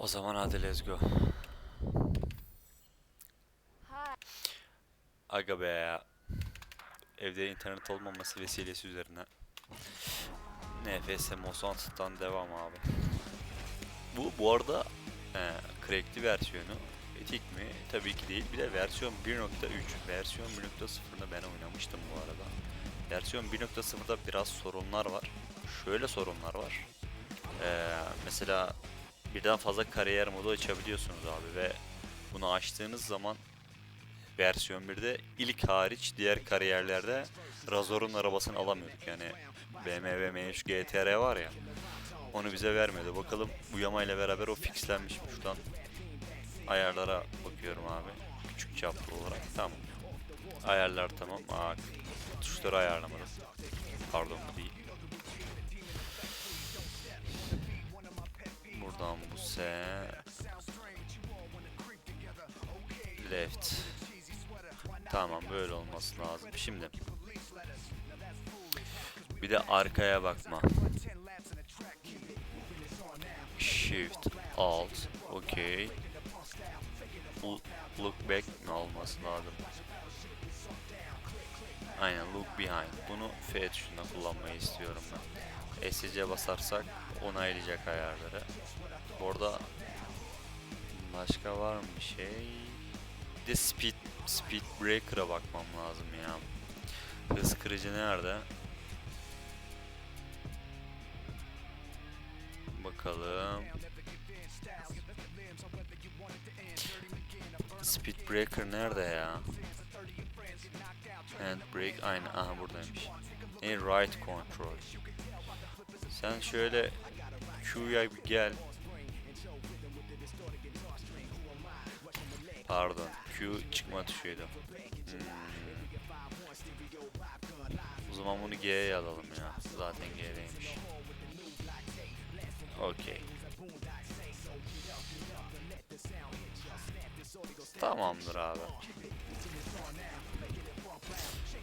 O zaman hadi let's go. Aga be ya. Evde internet olmaması vesilesi üzerine. NFS Mosant'tan devam abi. Bu bu arada e, crackli versiyonu. Etik mi? Tabii ki değil. Bir de versiyon 1.3. Versiyon 1.0'ını ben oynamıştım bu arada. Versiyon 1.0'da biraz sorunlar var. Şöyle sorunlar var. Ee, mesela birden fazla kariyer modu açabiliyorsunuz abi ve bunu açtığınız zaman versiyon 1'de ilk hariç diğer kariyerlerde Razor'un arabasını alamıyorduk. Yani BMW M3 GTR var ya onu bize vermedi. Bakalım bu yamayla beraber o fixlenmiş mi? Şuradan ayarlara bakıyorum abi. Küçük çaplı olarak. Tamam. Ayarlar tamam. Aa, tuşları ayarlamadım. Pardon bu. Buradan bu S left Tamam böyle olması lazım. Şimdi bir de arkaya bakma. Shift Alt OK L- Look back mi olması lazım? Aynen look behind. Bunu F tuşunda kullanmayı istiyorum ben. SC basarsak onaylayacak ayarları. Orada başka var mı bir şey? Bir speed speed breaker'a bakmam lazım ya. Hız kırıcı nerede? Bakalım. Speed breaker nerede ya? Handbrake aynı. Aha buradaymış. Ne right control. Sen şöyle Q'ya bir gel. Pardon. Q çıkma tuşuydu. Hmm. O zaman bunu G'ye alalım ya. Zaten G'deymiş. Okey. Tamamdır abi.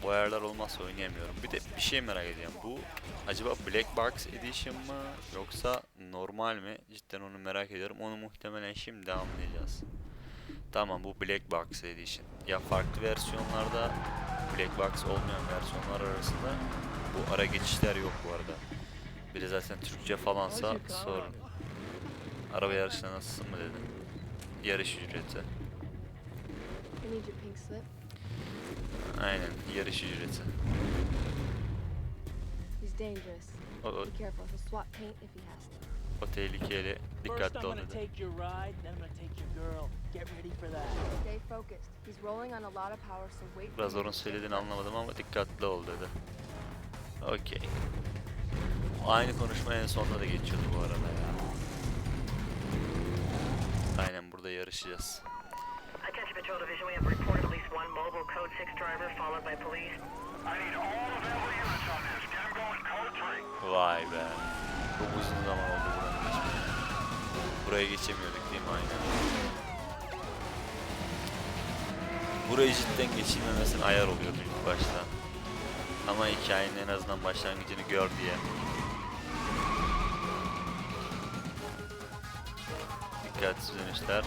Bu ayarlar olmazsa oynayamıyorum. Bir de bir şey merak ediyorum. Bu acaba Black Box Edition mı yoksa normal mi? Cidden onu merak ediyorum. Onu muhtemelen şimdi anlayacağız. Tamam bu Black Box Edition. Ya farklı versiyonlarda Black Box olmayan versiyonlar arasında bu ara geçişler yok bu arada. Biri zaten Türkçe falansa sorun. Araba yarışına nasılsın mı dedin? Yarış ücreti. I need your pink slip. Aynen yarış ücreti. O, o, Be careful. He'll swat paint if he has to. o tehlikeli. Dikkatli ol gonna dedi. take your ride, then I'm gonna take your girl. Get ready for that. Stay focused. He's rolling on a lot of power, so wait for Biraz onun söylediğini anlamadım ama dikkatli ol dedi. Okey. Aynı konuşma en sonunda da geçiyordu bu arada ya. Aynen burada yarışacağız. Attention Patrol Division, we have least one mobile Code 6 driver followed by police. I need all available units on this. Get them going code 3. Vay be. Çok uzun zaman oldu buranın geçmesi. Buraya geçemiyorduk değil mi aynen. Burayı cidden geçilmemesine ayar oluyordu ilk başta. Ama hikayenin en azından başlangıcını gör diye. Dikkatsiz dönüşler.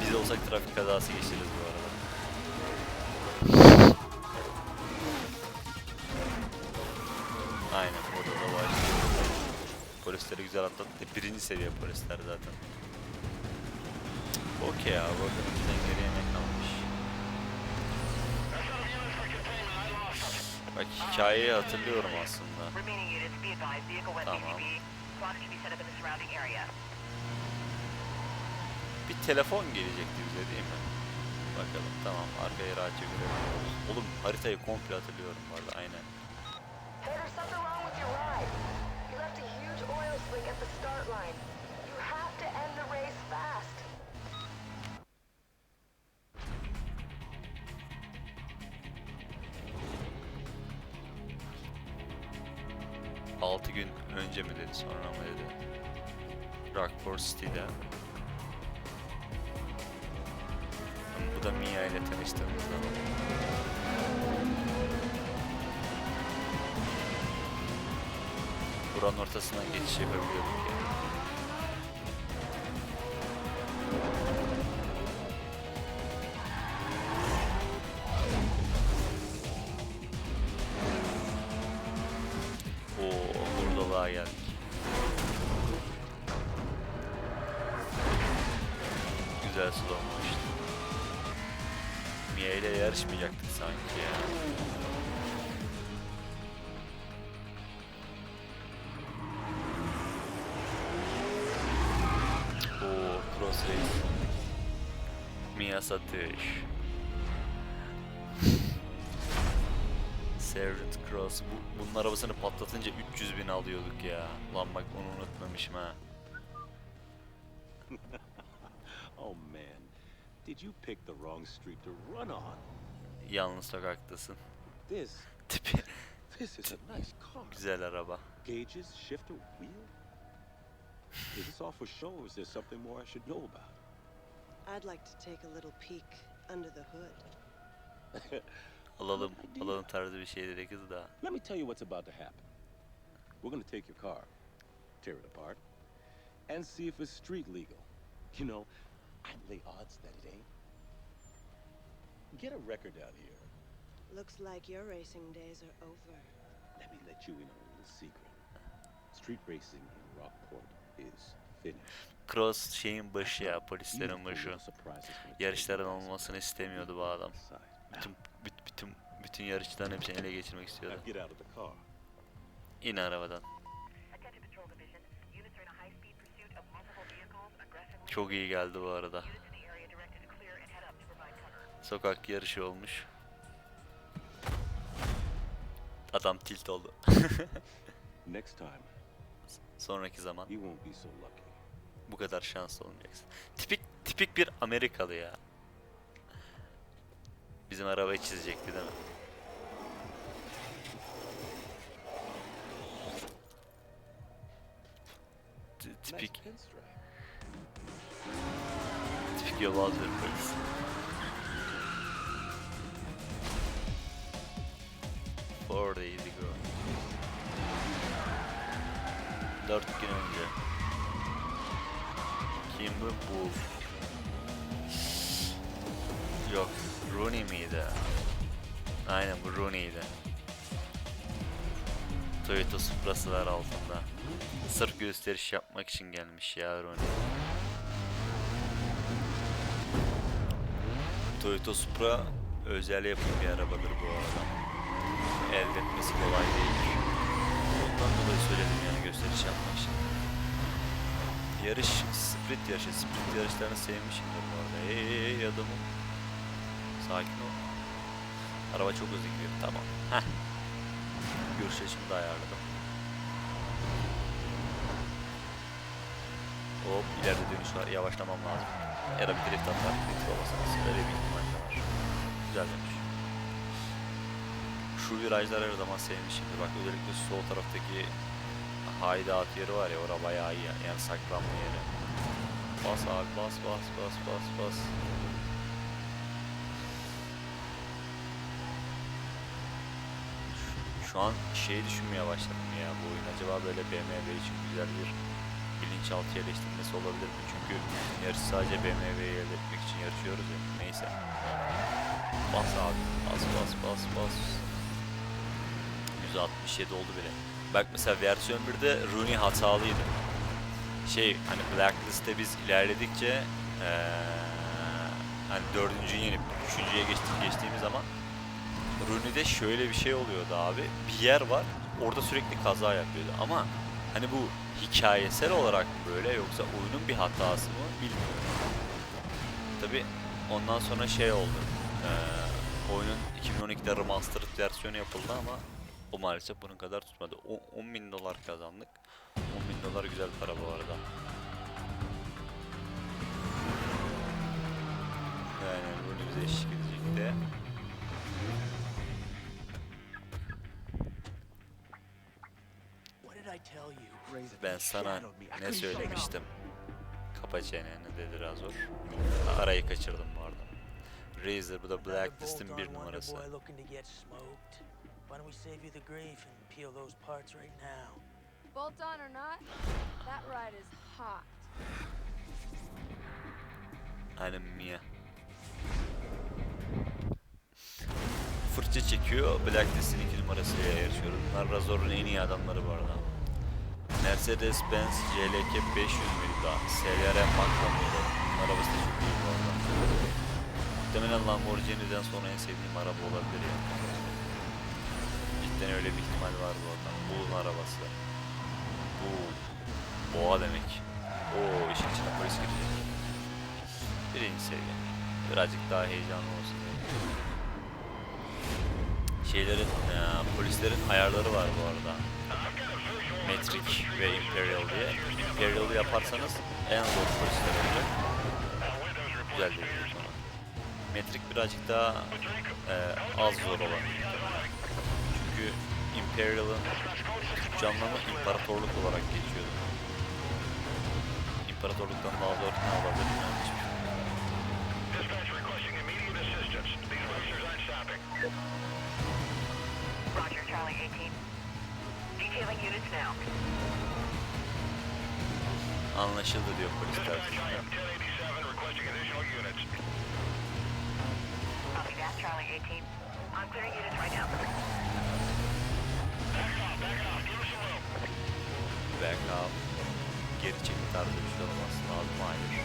Biz olsak trafik kazası geçiririz bu arada. Aynen burada da var. Polisleri güzel atlattı. Birinci seviye polisler zaten. Okey abi bakalım bizden geriye ne kalmış. Bak hikayeyi hatırlıyorum aslında. Tamam. BCB. Spots can be set up in the surrounding area. Bir telefon gelecekti bize değil mi? Bakalım tamam arkayı rahatça görebiliyoruz. Oğlum haritayı komple hatırlıyorum bu arada aynen. Altı gün önce mi dedi sonra mı dedi. Rockport City'de. Bu da Mia ile tanıştığımız zaman. Buranın ortasından geçiş yapabiliyorduk yani. Mia ile yarışmayacaktık sanki ya. Oo, cross race. Mia satış. Sergeant Cross. Bu, bunun arabasını patlatınca 300 bin alıyorduk ya. Lan bak onu unutmamışım ha. Did you pick the wrong street to run on? Yalnız sokaktasın. This, Tipi this is a nice car. güzel araba. Gauges, shifter, wheel. Is this all for show or is there something more I should know about? I'd like to take a little peek under the hood. Alalım, alalım tarzı bir şey dedi kız da. Let me tell you what's about to happen. We're gonna take your car, tear it apart, and see if it's street legal. You know, Lay odds that it ain't. Get a record out here. Looks like your racing days are over. Let me let you in on a little secret. Street racing in Rockport is finished. Cross şeyin başı ya, polislerin başı. Yarışların olmasını istemiyordu bu adam. Bütün, büt- bütün, bütün yarışların hepsini ele geçirmek istiyordu. The. İn arabadan. Çok iyi geldi bu arada. Sokak yarışı olmuş. Adam tilt oldu. Next time, Sonraki zaman bu kadar şanslı olmayacaksın. Tipik tipik bir Amerikalı ya. Bizim arabayı çizecekti değil mi? Tipik yobaz bir polis. Four days ago. Dört gün önce. Kim bu? Bu. Yok. Rooney miydi? Aynen bu Rooney'di. Toyota Supra'sı var altında. Sırf gösteriş yapmak için gelmiş ya Rooney. Toyota Supra özel yapım bir arabadır bu arada. Elde etmesi kolay değil. Ondan dolayı söyledim yani gösteriş yapmak için. Yarış, sprint yarışı. Sprint yarışlarını sevmişimdir bu arada. Hey, hey, hey adamım. Sakin ol. Araba çok hızlı gidiyor. Tamam. Heh. Görüş açımı da ayarladım. Hop ileride dönüş var. Yavaşlamam lazım. Ya da bir drift atar. Drift olmasanız. Öyle bir. Güzel dönüş. Şu virajları her zaman sevmişimdir. Bak özellikle sol taraftaki hideout yeri var ya orada bayağı iyi yani, saklanma yeri. Bas abi bas bas bas bas bas. Şu- an şey düşünmeye başladım ya bu oyun acaba böyle BMW için güzel bir bilinçaltı yerleştirmesi olabilir mi? Çünkü yarış sadece BMW'yi elde etmek için yarışıyoruz ya. Neyse. Bas abi. Bas bas bas bas. 167 oldu bile. Bak mesela versiyon 1'de Rooney hatalıydı. Şey hani Blacklist'te biz ilerledikçe eee hani dördüncüyü yenip üçüncüye geçtik geçtiğimiz zaman Rooney'de şöyle bir şey oluyordu abi. Bir yer var orada sürekli kaza yapıyordu ama hani bu hikayesel olarak mı böyle yoksa oyunun bir hatası mı bilmiyorum. Tabi ondan sonra şey oldu. Eee, oyunun 2012'de remastered versiyonu yapıldı ama o maalesef bunun kadar tutmadı. O, 10 bin dolar kazandık. 10 bin dolar güzel para bu arada. Yani bunu bize eşlik edecek de. Ben sana ne söylemiştim? Kapa çeneni dedi Razor. Arayı kaçırdım. Razer bu da Blacklist'in bir numarası. Why don't we save you the grief and peel those parts right now? Bolt on or not, that ride is hot. Aynen Mia. Fırça çekiyor. Blacklist'in iki numarasıyla yarışıyoruz. Bunlar Razor'un en iyi adamları bu arada. Mercedes-Benz CLK 500 miydi daha? SLR mıydı? Bunun arabası da çok iyi bu arada. Muhtemelen Lamborghini'den sonra en sevdiğim araba olabilir ya. Cidden öyle bir ihtimal var bu arada. Bull'un arabası. Bu boğa demek. Oo işin içine polis girecek. Birinci seviye. Birazcık daha heyecanlı olsun. Şeylerin, eee, polislerin ayarları var bu arada. Metric ve Imperial diye. Imperial'ı yaparsanız en zor polisler olacak. Güzel değil Metric birazcık daha eee, az zor olan. Çünkü Imperial'ın Türkçe anlamı imparatorluk olarak geçiyor. İmparatorluktan daha zor ne olabilir bilmiyorum hiçbir şey. Dispatch requesting immediate assistance. These racers aren't stopping. Roger, Charlie 18. Detailing units now. Anlaşıldı diyor polisler. Dispatch, Charlie 18. I'm clearing units right now. Back off. Geri çekil tarzı bir şey olması lazım. Hayır.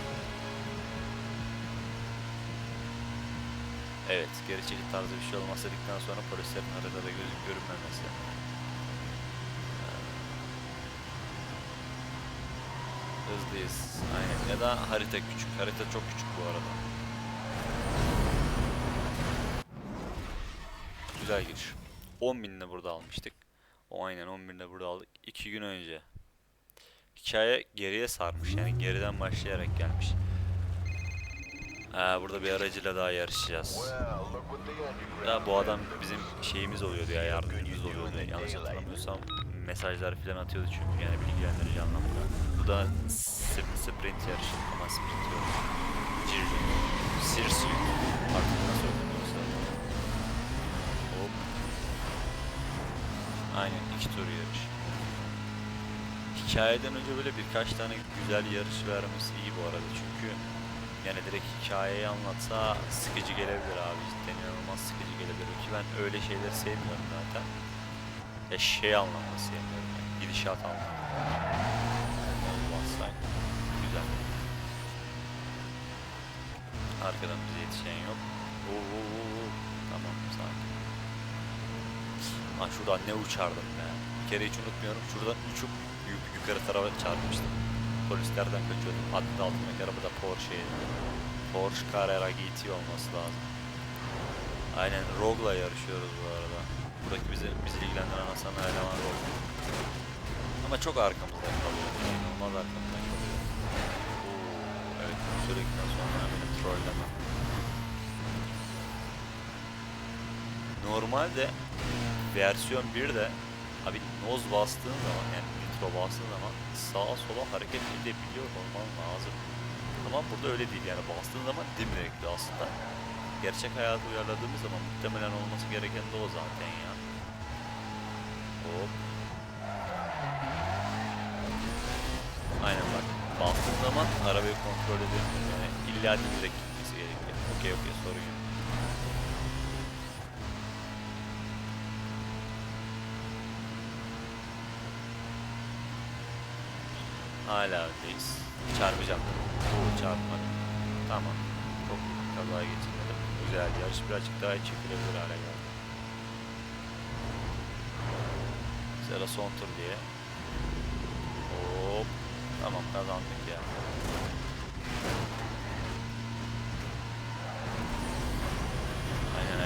Evet, geri çekil tarzı bir şey olmaz dedikten sonra polislerin haritada gözük görünmemesi. Ee, Hızlıyız. Aynen. Ya da harita küçük. Harita çok küçük bu arada. Güzel giriş. 10 binle burada almıştık. O aynen 10 binle burada aldık. 2 gün önce. Hikaye geriye sarmış yani geriden başlayarak gelmiş. Ee, burada bir aracıyla daha yarışacağız. Ya bu adam bizim şeyimiz oluyordu ya yardımcımız oluyordu yanlış hatırlamıyorsam mesajlar falan atıyordu çünkü yani bilgilendirici anlamda. Bu da sp- sprint yarışı ama sprint yok. Circin. Artık nasıl okunuyorsa. Aynen iki tur yarış. Hikayeden önce böyle birkaç tane güzel yarış vermesi iyi bu arada çünkü yani direkt hikayeyi anlatsa sıkıcı gelebilir abi cidden inanılmaz sıkıcı gelebilir ki ben öyle şeyleri sevmiyorum zaten. Ya şey anlamda sevmiyorum yani gidişat. Olmazsa güzel. Arkadan bize yetişen yok. Oo, oo, oo. Lan şuradan ne uçardım be. Bir kere hiç unutmuyorum. Şuradan uçup yuk- yukarı tarafa çarpmıştım. Polislerden kaçıyordum. Hatta altındaki araba da Porsche'ydi. Porsche Carrera GT olması lazım. Aynen Rogue'la yarışıyoruz bu arada. Buradaki bizi, bizi ilgilendiren Hasan eleman Rogue. Ama çok arkamızda kalıyor. İnanılmaz arkamızda kalıyor. Oo, evet sürekli sonra beni trolleme. Normalde versiyon 1'de abi noz bastığın zaman yani nitro bastığın zaman sağa sola hareket edebiliyor olman lazım. Ama burada öyle değil yani bastığın zaman dimdekli aslında. Gerçek hayatı uyarladığımız zaman muhtemelen olması gereken de o zaten ya. Hop. Aynen bak. Bastığın zaman arabayı kontrol edemiyorsun yani illa dimdirek gitmesi gerekiyor. Okey okey sorun yok. Hala öndeyiz. Çarpacağım. Oo çarpmadı. Tamam. Çok kaza geçirmedim. Güzel. Yarış birazcık daha çekilebilir hale geldi. Sıra son tur diye. Hop. Tamam kazandık ya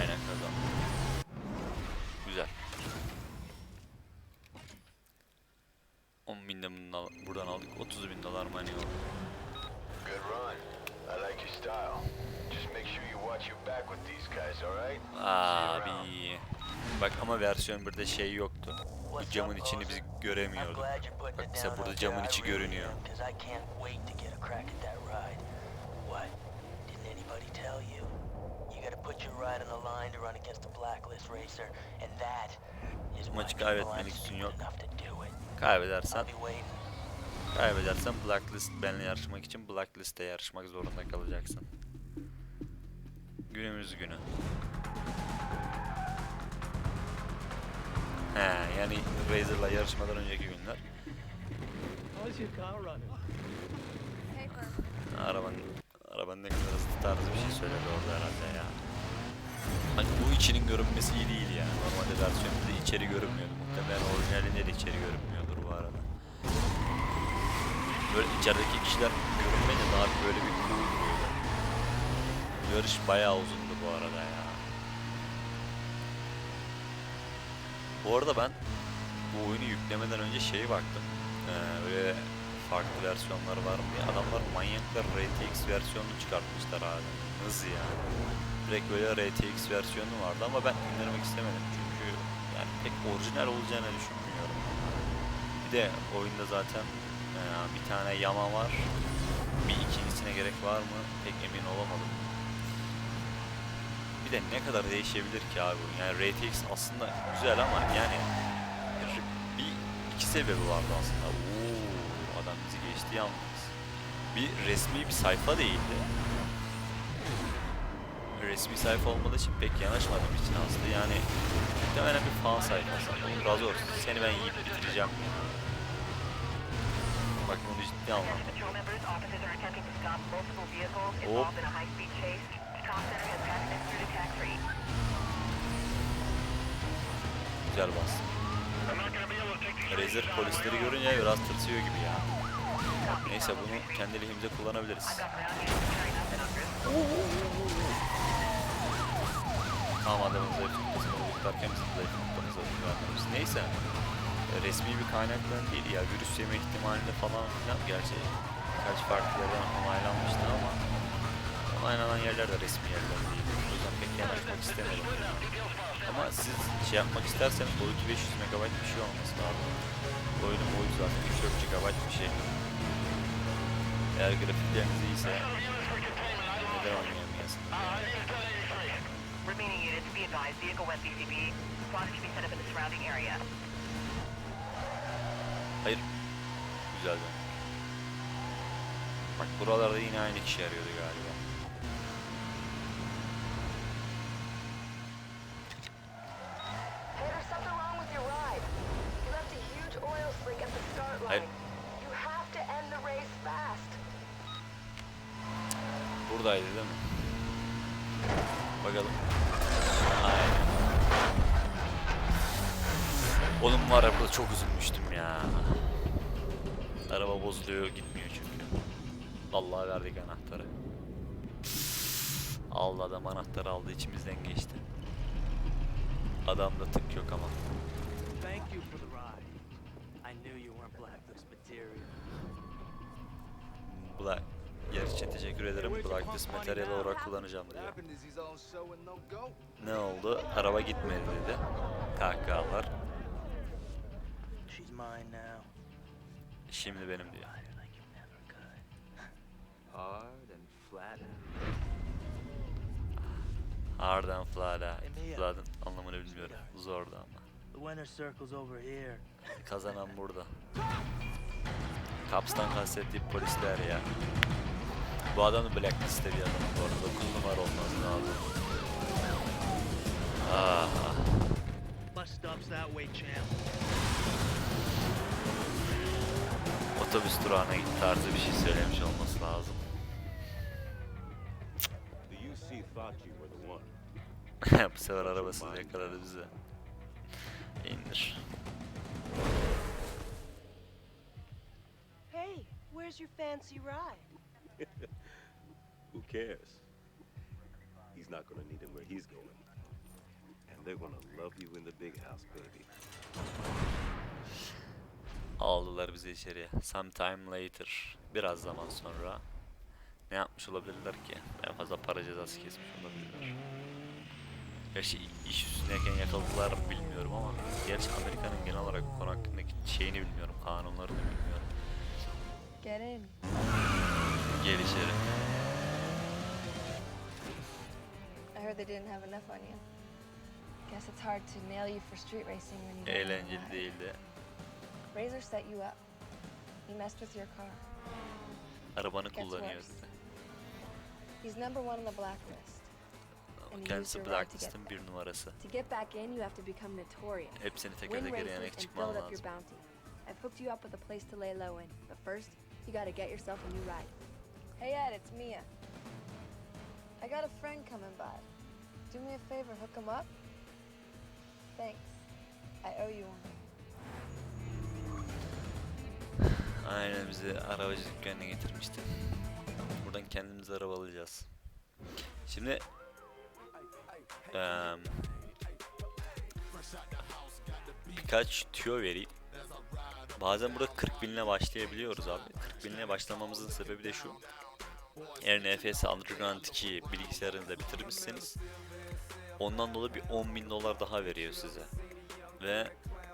aynen kazandık. Güzel. 10 bin de bundan, buradan aldık. 30 bin dolar money oldu. Good run. I like your style. Just make sure you watch your back with these guys, alright? Abi. Bak ama versiyon 1'de şey yoktu. Bu camın içini biz göremiyorduk. Bak mesela burada camın içi görünüyor. Maçı people kaybetme aren't lüksün stupid yok. Kaybedersen, kaybedersen Blacklist benle yarışmak için Blacklist'te yarışmak zorunda kalacaksın. Günümüz günü. He yani Razor'la yarışmadan önceki günler. Arabanın, arabanın ne kadar hızlı tarzı bir şey söyledi orada herhalde ya. Hani bu içinin görünmesi iyi değil yani. Normalde versiyonunda içeri görünmüyordu. Muhtemelen orijinalinde de içeri görünmüyordur bu arada. Böyle içerideki kişiler görünmeyince daha böyle bir cool. Yarış bayağı uzundu bu arada ya. Bu arada ben bu oyunu yüklemeden önce şeye baktım. Ee, öyle farklı versiyonları var mı. Adamlar manyaklar RTX versiyonunu çıkartmışlar abi. Nasıl yani? Direkt böyle RTX versiyonu vardı ama ben indirmek istemedim çünkü yani pek orijinal olacağını düşünmüyorum. Bir de oyunda zaten e, bir tane yama var. Bir ikincisine gerek var mı pek emin olamadım. De ne kadar değişebilir ki abi? Yani RTX aslında güzel ama yani bir iki sebebi vardı aslında. Oo, adam bizi geçti yalnız. Bir resmi bir sayfa değildi. Resmi sayfa olmadığı için pek yanaşmadığım için aslında yani muhtemelen bir fan sayfası. Olsun. Seni ben yiyip bitireceğim. Bak bunu ciddi anlamda. Patrol Güzel bastım. Razer polisleri görünce biraz tırsıyor gibi ya. Neyse bunu kendi lehimize kullanabiliriz. Tamam adamın zayıf noktasını bulurlarken bizim zayıf noktamıza güvenmemiz. Neyse. Resmi bir kaynaktan değil ya virüs yeme ihtimalinde falan filan gerçi birkaç farklı yerden onaylanmıştı ama onaylanan yerler de resmi yerler değil. Yanaşmak istemedim. Ama siz şey yapmak isterseniz boyutu 500 MB bir şey olması lazım. Oyunun boyutu zaten 3-4 GB bir şey. Eğer grafikleriniz iyiyse neden oynayamayasınız? Remaining units, be advised, vehicle went BCB. Squads can be set up in the surrounding area. Hayır. Güzel dön. Bak buralarda yine aynı kişi arıyordu galiba. Hey, there's something wrong with your ride. You left a huge oil slick at the start Hayır. line. You have to end the race fast. Buradaydı değil mi? Bakalım. Aynen. Oğlum var ya çok üzülmüştüm ya. Araba bozuluyor gitmiyor çünkü. Vallahi verdik anahtarı. Aldı adam anahtarı aldı içimizden geçti. Adamda tık yok ama. Thank you for the ride. I knew you weren't Blacklist material. Black. Yer için teşekkür ederim. Blacklist materyal olarak kullanacağım diyor. Ne oldu? Araba gitmedi dedi. Kahkahalar. Şimdi benim diyor. Hard and flat. Hard and flat'a. Emilia. Flat'ın anlamını bilmiyorum. Zordu ama. Kazanan burada. Kaps'tan kastettiği polisler ya. Bu adam da blacklist'te bir adam bu arada. 9 numara olması lazım. Ah. Bus stop's that way, champ. Otobüs durağına git tarzı bir şey söylemiş olması lazım. The UC thought you were the one. Bu sefer arabasız yakaladı bizi. İndir. Hey, where's your fancy ride? Who cares? He's not gonna need him where he's going. And they're gonna love you in the big house, baby. Aldılar bizi içeriye. Sometime later. Biraz zaman sonra. Ne yapmış olabilirler ki? En fazla para cezası kesmiş olabilirler. Gerçi iş üstündeyken yakaladılar mı bilmiyorum ama gerçi Amerika'nın genel olarak bu konu hakkındaki şeyini bilmiyorum, kanunlarını bilmiyorum. Get in. Gel. I heard they didn't have enough on you. Guess it's hard to nail you for street racing when you Eğlenceli değildi. Razor set you up. He messed with your car. Arabanı Gets kullanıyor worse. dedi. He's number one on the blacklist. Kendisi used your to get bir numarası. To get back in, you have to become notorious. Hepsini teker Win teker races yenerek and çıkman build up your lazım. bounty. I've hooked you up with a place to lay low in, but first, you gotta get yourself a new ride. Hey Ed, it's Mia. I got a friend coming by. Do me a favor, hook him up? Thanks. I owe you one. Aynen bizi arabacı dükkanına getirmişti. Buradan kendimiz araba alacağız. Şimdi eee, birkaç tüyo vereyim. Bazen burada 40 binle başlayabiliyoruz abi. 40 binle başlamamızın sebebi de şu. Eğer NFS Underground 2 bilgisayarınızda bitirmişseniz ondan dolayı bir 10 bin dolar daha veriyor size. Ve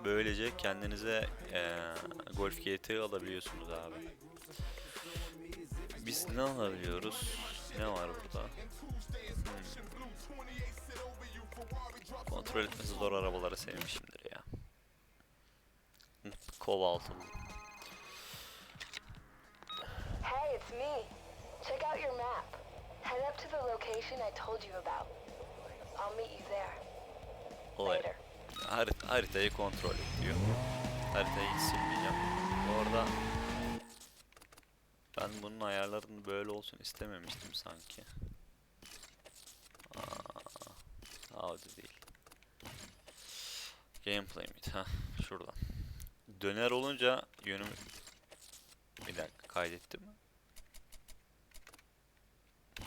böylece kendinize eee Golf GT alabiliyorsunuz abi. Biz ne alabiliyoruz? Ne var burada? Hmm. Kontrol etmesi zor arabaları sevmişimdir ya. Kobaltlı. Hey, it's me. Check out your map. Head up to the location I told you about. I'll meet you there. Olay. Harit haritayı kontrol et diyor. Haritayı silmeyeceğim. Bu arada ben bunun ayarlarını böyle olsun istememiştim sanki. Aa, audio değil. Gameplay miydi? Ha, şuradan. Döner olunca yönüm bir dakika kaydetti mi?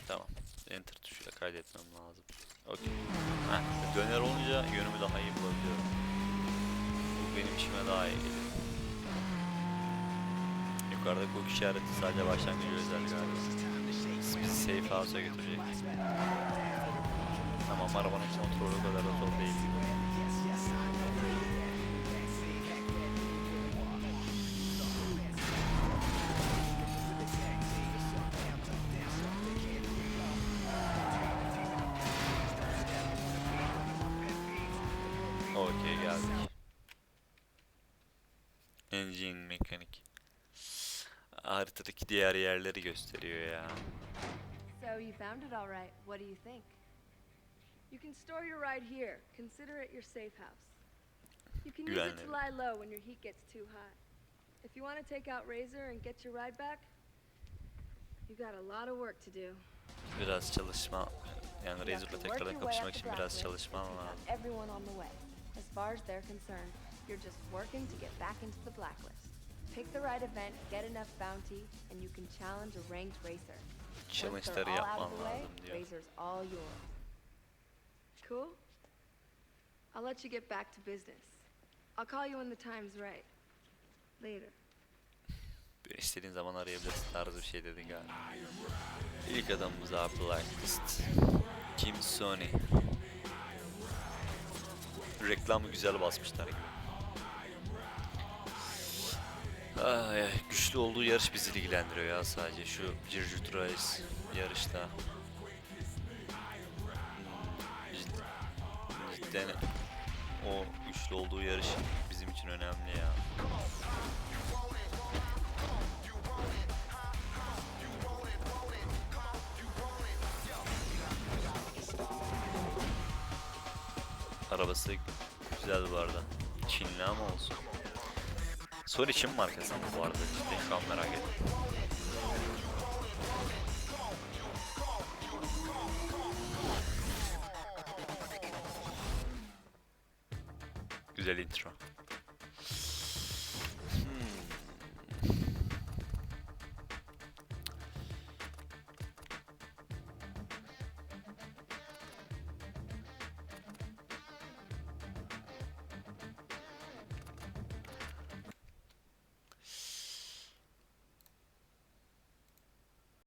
Tamam. Enter tuşuyla kaydetmem lazım. Okey. Döner olunca yönümü daha iyi bulabiliyorum. Bu benim işime daha iyi geliyor. Yukarıda bu işareti sadece başlangıcı özel galiba. Bizi safe house'a götürecek. Tamam arabanın kontrolü kadar da zor değil. Okey geldik. Engine mekanik. Haritadaki diğer yerleri gösteriyor ya. So you found it all right. What do you think? You can store your ride here. Consider it your safe house. You can use it to lie low when your heat gets too hot. If you want to take out Razor and get your ride back, you got a lot of work to do. Biraz çalışma yani Razor'la to work tekrardan way kapışmak için biraz çalışman and take out lazım. Far as they're concerned, you're just working to get back into the blacklist. Pick the right event, get enough bounty, and you can challenge a ranked racer. Once they're all out of the way, um, lazım diyor. Razor's all yours. Cool? I'll let you get back to business. I'll call you when the time's right. Later. Böyle istediğin zaman arayabilirsin tarzı bir şey dedi galiba. İlk adamımız abi Blacklist. Kim Sony. Reklamı güzel basmışlar. Ay, güçlü olduğu yarış bizi ilgilendiriyor ya sadece şu Circuit Race yarışta. Hmm, cid- Cidden o güçlü olduğu yarış bizim için önemli ya. Arabası güzel bu arada. Çinli ama olsun. Sony Çin markası mı bu arada? Cidden şu an merak ettim. Güzel intro.